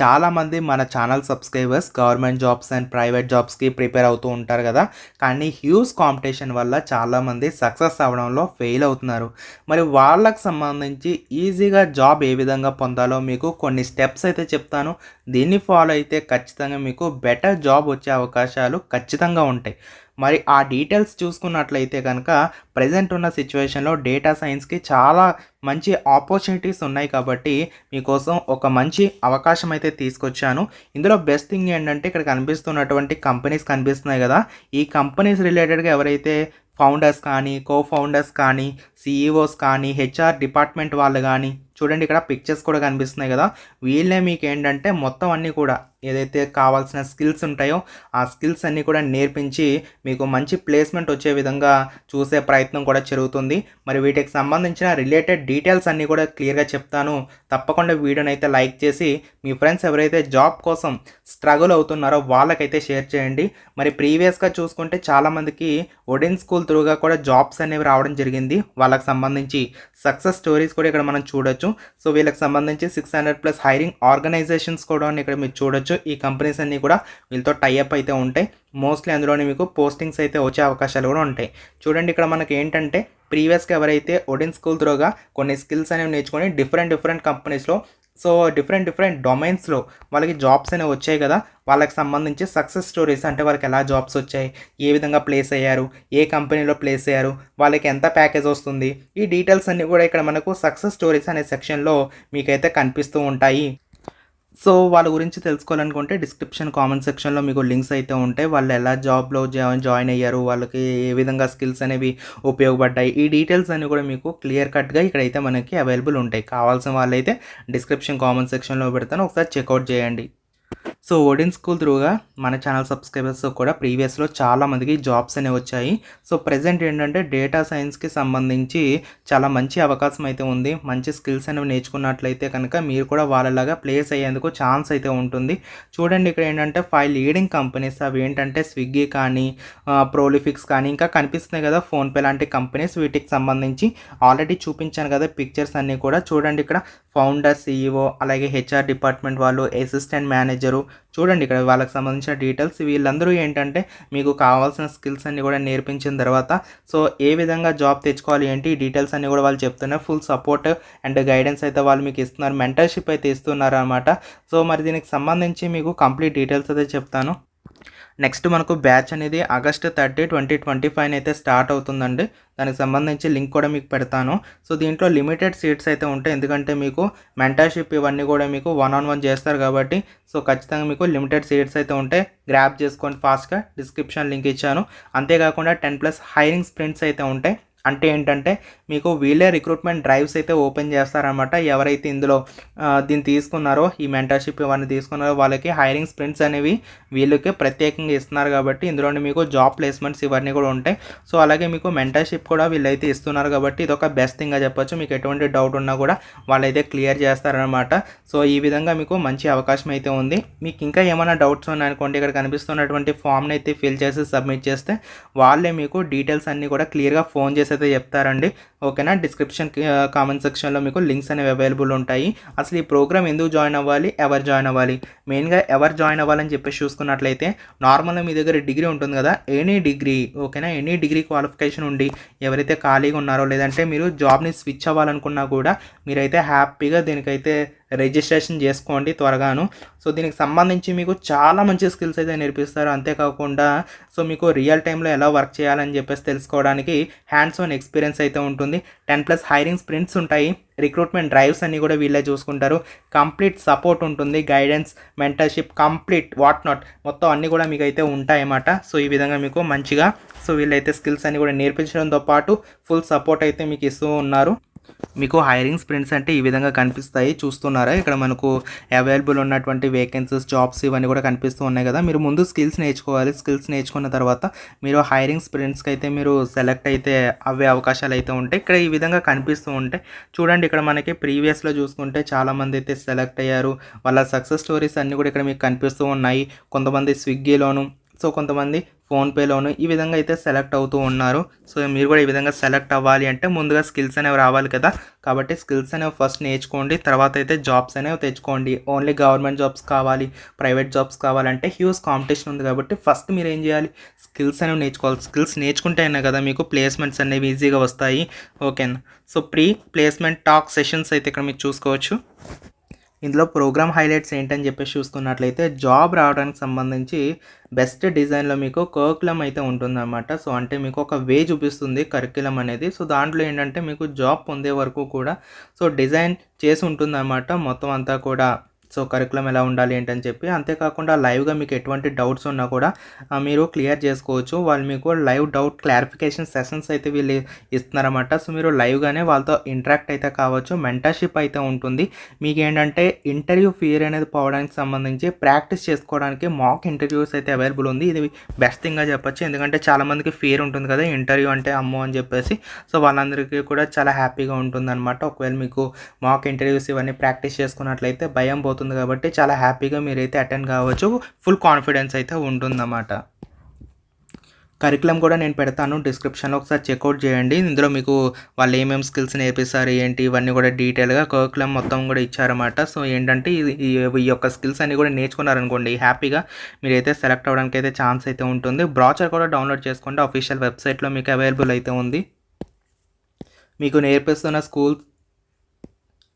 చాలామంది మన channel subscribers government jobs and private జాబ్స్కి ప్రిపేర్ అవుతూ ఉంటారు కదా. కానీ హ్యూజ్ కాంపిటీషన్ వల్ల చాలామంది సక్సెస్ అవ్వడంలో ఫెయిల్ అవుతున్నారు. మరి వాళ్ళకు సంబంధించి ఈజీగా జాబ్ ఏ విధంగా పొందాలో మీకు కొన్ని స్టెప్స్ అయితే చెప్తాను. దీన్ని ఫాలో అయితే ఖచ్చితంగా మీకు బెటర్ జాబ్ వచ్చే అవకాశాలు ఖచ్చితంగా ఉంటాయి. మరి ఆ డీటెయిల్స్ చూసుకున్నట్లయితే కనుక ప్రజెంట్ ఉన్న సిచ్యువేషన్లో డేటా సైన్స్కి చాలా మంచి ఆపర్చునిటీస్ ఉన్నాయి కాబట్టి మీకోసం ఒక మంచి అవకాశం అయితే తీసుకొచ్చాను. ఇందులో బెస్ట్ థింగ్ ఏంటంటే ఇక్కడ కనిపిస్తున్నటువంటి కంపెనీస్ కనిపిస్తున్నాయి కదా. ఈ కంపెనీస్ రిలేటెడ్గా ఎవరైతే ఫౌండర్స్ కానీ కో ఫౌండర్స్ కానీ సిఈఓస్ కానీ హెచ్ఆర్ డిపార్ట్మెంట్ వాళ్ళు కానీ చూడండి ఇక్కడ పిక్చర్స్ కూడా కనిపిస్తున్నాయి కదా. వీళ్ళే మీకు ఏంటంటే మొత్తం అన్నీ కూడా ఏదైతే కావాల్సిన స్కిల్స్ ఉంటాయో ఆ స్కిల్స్ అన్నీ కూడా నేర్పించి మీకు మంచి ప్లేస్మెంట్ వచ్చే విధంగా చూసే ప్రయత్నం కూడా జరుగుతుంది. మరి వీటికి సంబంధించిన రిలేటెడ్ డీటెయిల్స్ అన్నీ కూడా క్లియర్గా చెప్తాను. తప్పకుండా వీడియోని అయితే లైక్ చేసి మీ ఫ్రెండ్స్ ఎవరైతే జాబ్ కోసం స్ట్రగుల్ అవుతున్నారో వాళ్ళకైతే షేర్ చేయండి. మరి ప్రీవియస్గా చూసుకుంటే చాలామందికి ఒడిన్ స్కూల్ త్రూగా కూడా జాబ్స్ అనేవి రావడం జరిగింది. వాళ్ళకి సంబంధించి సక్సెస్ స్టోరీస్ కూడా ఇక్కడ మనం చూడొచ్చు. సో వీళ్ళకి సంబంధించి six hundred plus hiring organisations కూడా ఇక్కడ మీరు చూడొచ్చు. ఈ కంపెనీస్ అన్నీ కూడా వీళ్ళతో టైఅప్ అయితే ఉంటాయి. మోస్ట్లీ అందులోనే మీకు పోస్టింగ్స్ అయితే వచ్చే అవకాశాలు కూడా ఉంటాయి. చూడండి ఇక్కడ మనకి ఏంటంటే ప్రీవియస్గా ఎవరైతే ఒడిన్ స్కూల్ త్రోగా కొన్ని స్కిల్స్ అనేవి నేర్చుకొని డిఫరెంట్ డిఫరెంట్ కంపెనీస్లో సో డిఫరెంట్ డిఫరెంట్ డొమైన్స్లో వాళ్ళకి జాబ్స్ అనేవి వచ్చాయి కదా వాళ్ళకి సంబంధించి సక్సెస్ స్టోరీస్ అంటే వాళ్ళకి ఎలా జాబ్స్ వచ్చాయి ఏ విధంగా ప్లేస్ అయ్యారు ఏ కంపెనీలో ప్లేస్ అయ్యారు వాళ్ళకి ఎంత ప్యాకేజ్ వస్తుంది ఈ డీటెయిల్స్ అన్నీ కూడా ఇక్కడ మనకు సక్సెస్ స్టోరీస్ అనే సెక్షన్లో మీకైతే కనిపిస్తూ ఉంటాయి. సో వాళ్ళ గురించి తెలుసుకోవాలనుకుంటే డిస్క్రిప్షన్ కామెంట్ సెక్షన్లో మీకు లింక్స్ అయితే ఉంటాయి. వాళ్ళు ఎలా జాబ్లో జాయిన్ అయ్యారు వాళ్ళకి ఏ విధంగా స్కిల్స్ అనేవి ఉపయోగపడ్డాయి. ఈ డీటెయిల్స్ అన్నీ కూడా మీకు క్లియర్ కట్గా ఇక్కడైతే మనకి అవైలబుల్ ఉంటాయి. కావాల్సిన వాళ్ళైతే డిస్క్రిప్షన్ కామెంట్ సెక్షన్లో పెడతాను. ఒకసారి చెక్అవుట్ చేయండి. సో ఓడిన్ స్కూల్ త్రూగా మన ఛానల్ సబ్స్క్రైబర్స్ కూడా ప్రీవియస్లో చాలామందికి జాబ్స్ అనేవి వచ్చాయి. సో ప్రజెంట్ ఏంటంటే డేటా సైన్స్కి సంబంధించి చాలా మంచి అవకాశం అయితే ఉంది. మంచి స్కిల్స్ అనేవి నేర్చుకున్నట్లయితే కనుక మీరు కూడా వాళ్ళలాగా ప్లేస్ అయ్యేందుకు ఛాన్స్ అయితే ఉంటుంది. చూడండి ఇక్కడ ఏంటంటే ఫైవ్ లీడింగ్ కంపెనీస్ అవి ఏంటంటే స్విగ్గీ కానీ ప్రోలిఫిక్స్ కానీ ఇంకా కనిపిస్తున్నాయి కదా ఫోన్పే లాంటి కంపెనీస్. వీటికి సంబంధించి ఆల్రెడీ చూపించాను కదా పిక్చర్స్ అన్నీ కూడా. చూడండి ఇక్కడ ఫౌండర్ సీఈఓ అలాగే హెచ్ఆర్ డిపార్ట్మెంట్ వాళ్ళు అసిస్టెంట్ మేనేజ్ చూడండి ఇక్కడ వాళ్ళకి సంబంధించిన డీటెయిల్స్. వీళ్ళందరూ ఏంటంటే మీకు కావాల్సిన స్కిల్స్ అన్ని కూడా నేర్పించిన తర్వాత సో ఏ విధంగా జాబ్ తెచ్చుకోవాలి ఏంటి డీటెయిల్స్ అన్ని కూడా వాళ్ళు చెప్తున్నారు. ఫుల్ సపోర్ట్ అండ్ గైడెన్స్ అయితే వాళ్ళు మీకు ఇస్తున్నారు. మెంటర్షిప్ అయితే ఇస్తున్నారు అనమాట సో మరి దీనికి సంబంధించి మీకు కంప్లీట్ డీటెయిల్స్ అయితే చెప్తాను. నెక్స్ట్ మనకు బ్యాచ్ అనేది August thirty twenty twenty five అయితే స్టార్ట్ అవుతుందండి. దానికి సంబంధించి లింక్ కూడా మీకు పెడతాను. సో దీంట్లో లిమిటెడ్ సీట్స్ అయితే ఉంటాయి. ఎందుకంటే మీకు మెంటర్షిప్ ఇవన్నీ కూడా మీకు వన్ ఆన్ వన్ చేస్తారు కాబట్టి సో ఖచ్చితంగా మీకు లిమిటెడ్ సీట్స్ అయితే ఉంటాయి. గ్రాప్ చేసుకోండి ఫాస్ట్గా. డిస్క్రిప్షన్ లింక్ ఇచ్చాను. అంతేకాకుండా టెన్ ప్లస్ హైరింగ్ స్ప్రింట్స్ అయితే ఉంటాయి. అంటే ఏంటంటే మీకు వీళ్ళే రిక్రూట్మెంట్ డ్రైవ్స్ అయితే ఓపెన్ చేస్తారనమాట ఎవరైతే ఇందులో దీన్ని తీసుకున్నారో ఈ మెంటర్షిప్ ఇవన్నీ తీసుకున్నారో వాళ్ళకి హైరింగ్ స్ప్రింట్స్ అనేవి వీళ్ళకి ప్రత్యేకంగా ఇస్తున్నారు కాబట్టి ఇందులోనే మీకు జాబ్ ప్లేస్మెంట్స్ ఇవన్నీ కూడా ఉంటాయి. సో అలాగే మీకు మెంటర్షిప్ కూడా వీళ్ళైతే ఇస్తున్నారు కాబట్టి ఇదొక బెస్ట్ థింగ్గా చెప్పొచ్చు. మీకు ఎటువంటి డౌట్ ఉన్నా కూడా వాళ్ళైతే క్లియర్ చేస్తారనమాట సో ఈ విధంగా మీకు మంచి అవకాశం అయితే ఉంది. మీకు ఇంకా ఏమైనా డౌట్స్ ఉన్నాయనుకోండి ఇక్కడ కనిపిస్తున్నటువంటి ఫామ్ని అయితే ఫిల్ చేసి సబ్మిట్ చేస్తే వాళ్ళే మీకు డీటెయిల్స్ అన్నీ కూడా క్లియర్గా ఫోన్ చేసే అయితే చెప్తారండి ఓకేనా? డిస్క్రిప్షన్ కామెంట్ సెక్షన్లో మీకు లింక్స్ అనేవి అవైలబుల్ ఉంటాయి. అసలు ఈ ప్రోగ్రామ్ ఎందుకు జాయిన్ అవ్వాలి? ఎవరు జాయిన్ అవ్వాలి? మెయిన్గా ఎవరు జాయిన్ అవ్వాలని చెప్పేసి చూసుకున్నట్లయితే నార్మల్గా మీ దగ్గర డిగ్రీ ఉంటుంది కదా? ఎనీ డిగ్రీ ఓకేనా? ఎనీ డిగ్రీ క్వాలిఫికేషన్ ఉండి ఎవరైతే ఖాళీగా ఉన్నారో లేదంటే మీరు జాబ్ని స్విచ్ అవ్వాలనుకున్నా కూడా మీరైతే హ్యాపీగా దీనికైతే రిజిస్ట్రేషన్ చేసుకోండి త్వరగాను. సో దీనికి సంబంధించి మీకు చాలా మంచి స్కిల్స్ అయితే నేర్పిస్తారు. అంతేకాకుండా సో మీకు రియల్ టైంలో ఎలా వర్క్ చేయాలని చెప్పేసి తెలుసుకోవడానికి హ్యాండ్స్ ఆన్ ఎక్స్పీరియన్స్ అయితే ఉంటుంది. టెన్ ప్లస్ హైరింగ్ స్ప్రింట్స్ ఉంటాయి. రిక్రూట్మెంట్ డ్రైవ్స్ అన్నీ కూడా వీళ్ళే చూసుకుంటారు. కంప్లీట్ సపోర్ట్ ఉంటుంది guidance mentorship complete what not మొత్తం అన్నీ కూడా మీకు అయితే ఉంటాయన్నమాట. సో ఈ విధంగా మీకు మంచిగా సో వీళ్ళైతే స్కిల్స్ అన్నీ కూడా నేర్పించడంతో పాటు ఫుల్ సపోర్ట్ అయితే మీకు ఇస్తూ ఉన్నారు. మీకు హైరింగ్ స్ప్రింట్స్ అంటే ఈ విధంగా కనిపిస్తాయి. చూస్తున్నారా? ఇక్కడ మనకు అవైలబుల్ ఉన్నటువంటి వేకెన్సీస్ జాబ్స్ ఇవన్నీ కూడా కనిపిస్తూ ఉన్నాయి కదా. మీరు ముందు స్కిల్స్ నేర్చుకోవాలి. స్కిల్స్ నేర్చుకున్న తర్వాత మీరు హైరింగ్ స్ప్రింట్స్కి అయితే మీరు సెలెక్ట్ అయితే అవే అవకాశాలు అయితే ఉంటాయి. ఇక్కడ ఈ విధంగా కనిపిస్తూ ఉంటాయి చూడండి ఇక్కడ మనకి ప్రీవియస్లో చూసుకుంటే చాలామంది అయితే సెలెక్ట్ అయ్యారు. వాళ్ళ సక్సెస్ స్టోరీస్ అన్నీ కూడా ఇక్కడ మీకు కనిపిస్తూ ఉన్నాయి. కొంతమంది స్విగ్గీలోను సో కొంతమంది ఫోన్పేలోను ఈ విధంగా అయితే సెలెక్ట్ అవుతూ ఉన్నారు. సో మీరు కూడా ఈ విధంగా సెలెక్ట్ అవ్వాలి అంటే ముందుగా స్కిల్స్ అనేవి రావాలి కదా. కాబట్టి స్కిల్స్ అనేవి ఫస్ట్ నేర్చుకోండి. తర్వాత అయితే జాబ్స్ అనేవి తెచ్చుకోండి. ఓన్లీ గవర్నమెంట్ జాబ్స్ కావాలి ప్రైవేట్ జాబ్స్ కావాలంటే హ్యూజ్ కాంపిటీషన్ ఉంది కాబట్టి ఫస్ట్ మీరు ఏం చేయాలి? స్కిల్స్ అనేవి నేర్చుకోవాలి. స్కిల్స్ నేర్చుకుంటేనే కదా మీకు ప్లేస్మెంట్స్ అనేవి ఈజీగా వస్తాయి. ఓకేనా? So pre placement talk sessions అయితే ఇక్కడ మీరు చూసుకోవచ్చు. ఇందులో ప్రోగ్రామ్ హైలైట్స్ ఏంటని చెప్పేసి చూసుకున్నట్లయితే జాబ్ రావడానికి సంబంధించి బెస్ట్ డిజైన్లో మీకు కర్కులం అయితే ఉంటుందన్నమాట. సో అంటే మీకు ఒక వే చూపిస్తుంది కరికులం అనేది. సో దాంట్లో ఏంటంటే మీకు జాబ్ పొందే వరకు కూడా సో డిజైన్ చేసి ఉంటుందన్నమాట. మొత్తం అంతా కూడా సో కరికులం ఎలా ఉండాలి ఏంటని చెప్పి అంతేకాకుండా లైవ్గా మీకు ఎటువంటి డౌట్స్ ఉన్నా కూడా మీరు క్లియర్ చేసుకోవచ్చు. వాళ్ళు మీకు లైవ్ డౌట్ క్లారిఫికేషన్ సెషన్స్ అయితే వీళ్ళు ఇస్తున్నారన్నమాట. సో మీరు లైవ్గానే వాళ్ళతో ఇంటరాక్ట్ అయితే కావచ్చు మెంటర్షిప్ అయితే ఉంటుంది. మీకు ఏంటంటే ఇంటర్వ్యూ ఫియర్ అనేది పోవడానికి సంబంధించి ప్రాక్టీస్ చేసుకోవడానికి మాక్ ఇంటర్వ్యూస్ అయితే అవైలబుల్ ఉంది. ఇది బెస్ట్ థింగ్గా చెప్పొచ్చు. ఎందుకంటే చాలామందికి ఫియర్ ఉంటుంది కదా ఇంటర్వ్యూ అంటే అమ్మో అని చెప్పేసి. సో వాళ్ళందరికీ కూడా చాలా హ్యాపీగా ఉంటుంది అనమాట ఒకవేళ మీకు మాక్ ఇంటర్వ్యూస్ ఇవన్నీ ప్రాక్టీస్ చేసుకున్నట్లయితే భయం పోతుంది. అవుతుంది కాబట్టి చాలా హ్యాపీగా మీరైతే అటెండ్ కావచ్చు. ఫుల్ కాన్ఫిడెన్స్ అయితే ఉంటుందన్నమాట. కరికులం కూడా నేను పెడతాను. డిస్క్రిప్షన్లో ఒకసారి చెక్అవుట్ చేయండి. ఇందులో మీకు వాళ్ళు ఏమేమి స్కిల్స్ నేర్పిస్తారు ఏంటి ఇవన్నీ కూడా డీటెయిల్గా కరికులం మొత్తం కూడా ఇచ్చారన్నమాట. సో ఏంటంటే ఈ- ఈ యొక్క స్కిల్స్ అన్నీ కూడా నేర్చుకున్నారనుకోండి హ్యాపీగా మీరైతే సెలెక్ట్ అవ్వడానికి అయితే ఛాన్స్ అయితే ఉంటుంది. బ్రాచర్ కూడా డౌన్లోడ్ చేసుకోండి. అఫీషియల్ వెబ్సైట్లో మీకు అవైలబుల్ అయితే ఉంది. మీకు నేర్పిస్తున్న స్కూల్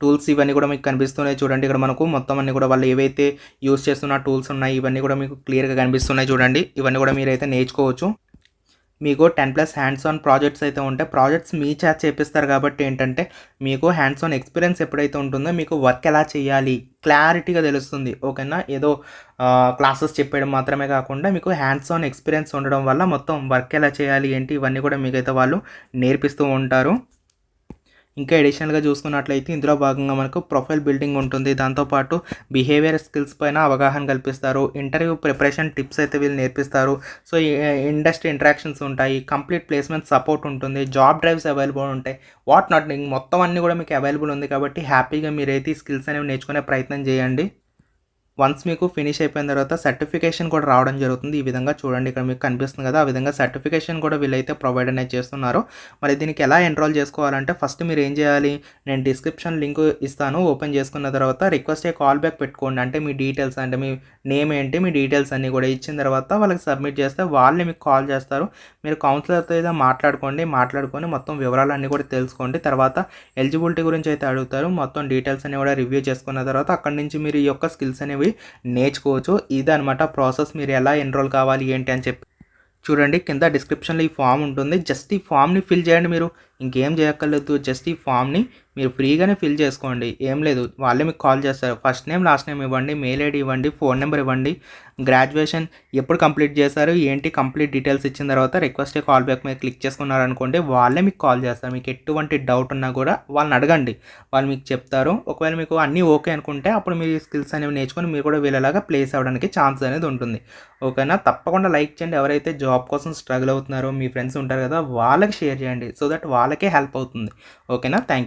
టూల్స్ ఇవన్నీ కూడా మీకు కనిపిస్తున్నాయి చూడండి. ఇక్కడ మనకు మొత్తం అన్ని కూడా వాళ్ళు ఏవైతే యూస్ చేస్తున్న టూల్స్ ఉన్నాయి ఇవన్నీ కూడా మీకు క్లియర్గా కనిపిస్తున్నాయి చూడండి. ఇవన్నీ కూడా మీరైతే నేర్చుకోవచ్చు. మీకు ten plus hands on projects అయితే ఉంటాయి ప్రాజెక్ట్స్ మీ చేత చేపిస్తారు కాబట్టి ఏంటంటే మీకు హ్యాండ్స్ ఆన్ ఎక్స్పీరియన్స్ ఎప్పుడైతే ఉంటుందో మీకు వర్క్ ఎలా చేయాలి క్లారిటీగా తెలుస్తుంది. ఓకేనా? ఏదో క్లాసెస్ చెప్పేయడం మాత్రమే కాకుండా మీకు హ్యాండ్స్ ఆన్ ఎక్స్పీరియన్స్ ఉండడం వల్ల మొత్తం వర్క్ ఎలా చేయాలి ఏంటి ఇవన్నీ కూడా మీకైతే వాళ్ళు నేర్పిస్తూ ఉంటారు. ఇంకా అడిషనల్గా చూసుకున్నట్లయితే ఇందులో భాగంగా మనకు ప్రొఫైల్ బిల్డింగ్ ఉంటుంది. దాంతోపాటు బిహేవియర్ స్కిల్స్ పైన అవగాహన కల్పిస్తారు. ఇంటర్వ్యూ ప్రిపరేషన్ టిప్స్ అయితే వీళ్ళు నేర్పిస్తారు. సో ఇండస్ట్రీ ఇంటరాక్షన్స్ ఉంటాయి. కంప్లీట్ ప్లేస్మెంట్ సపోర్ట్ ఉంటుంది. జాబ్ డ్రైవ్స్ అవైలబుల్ ఉంటాయి. వాట్ నాట్ మొత్తం అన్నీ కూడా మీకు అవైలబుల్ ఉంది కాబట్టి హ్యాపీగా మీరైతే ఈ స్కిల్స్ అనేవి నేర్చుకునే ప్రయత్నం చేయండి. వన్స్ మీకు ఫినిష్ అయిపోయిన తర్వాత సర్టిఫికేషన్ కూడా రావడం జరుగుతుంది. ఈ విధంగా చూడండి ఇక్కడ మీకు కనిపిస్తుంది కదా. ఆ విధంగా సర్టిఫికేషన్ కూడా వీళ్ళైతే ప్రొవైడ్ అనేది చేస్తున్నారు. మరి దీనికి ఎలా ఎన్రోల్ చేసుకోవాలంటే ఫస్ట్ మీరు ఏం చేయాలి? నేను డిస్క్రిప్షన్ లింక్ ఇస్తాను. ఓపెన్ చేసుకున్న తర్వాత రిక్వెస్ట్ ఏ కాల్ బ్యాక్ పెట్టుకోండి. అంటే మీ డీటెయిల్స్ అంటే మీ నేమ్ ఏంటి మీ డీటెయిల్స్ అన్నీ కూడా ఇచ్చిన తర్వాత వాళ్ళకి సబ్మిట్ చేస్తే వాళ్ళే మీకు కాల్ చేస్తారు. మీరు కౌన్సిలర్తో ఏదో మాట్లాడుకోండి మాట్లాడుకొని మొత్తం వివరాలు అన్నీ కూడా తెలుసుకోండి. తర్వాత ఎలిజిబిలిటీ గురించి అయితే అడుగుతారు. మొత్తం డీటెయిల్స్ అన్ని కూడా రివ్యూ చేసుకున్న తర్వాత అక్కడి నుంచి మీరు ఈ యొక్క స్కిల్స్ అనేవి నేర్చుకోవచ్చు. ఇదనమాట ప్రాసెస్. మీరు ఎలా ఎన్రోల్ కావాలి ఏంటి అని చెప్పి. చూడండి కింద డిస్క్రిప్షన్లో ఈ ఫామ్ ఉంటుంది. జస్ట్ ఈ ఫామ్ని ఫిల్ చేయండి మీరు. ఇంకేం చేయక్కర్లేదు జస్ట్ ఈ ఫామ్ని మీరు ఫ్రీగానే ఫిల్ చేసుకోండి. ఏం లేదు వాళ్ళే మీకు కాల్ చేస్తారు. ఫస్ట్ నేమ్ లాస్ట్ నేమ్ ఇవ్వండి మెయిల్ ఐడి ఇవ్వండి ఫోన్ నెంబర్ ఇవ్వండి. గ్రాడ్యుయేషన్ ఎప్పుడు కంప్లీట్ చేశారు ఏంటి కంప్లీట్ డీటెయిల్స్ ఇచ్చిన తర్వాత రిక్వెస్ట్ కాల్ బ్యాక్ మీద క్లిక్ చేసుకున్నారనుకోండి వాళ్ళే మీకు కాల్ చేస్తారు. మీకు ఎటువంటి డౌట్ ఉన్నా కూడా వాళ్ళని అడగండి. వాళ్ళు మీకు చెప్తారు. ఒకవేళ మీకు అన్నీ ఓకే అనుకుంటే అప్పుడు మీరు స్కిల్స్ అనేవి నేర్చుకొని మీరు కూడా వీళ్ళలాగా ప్లేస్ అవ్వడానికి ఛాన్స్ అనేది ఉంటుంది. ఓకేనా? తప్పకుండా లైక్ చేయండి. ఎవరైతే జాబ్ కోసం స్ట్రగుల్ అవుతున్నారో మీ ఫ్రెండ్స్ ఉంటారు కదా వాళ్ళకి షేర్ చేయండి. సో దట్ వాళ్ళకే హెల్ప్ అవుతుంది. ఓకేనా? Thank you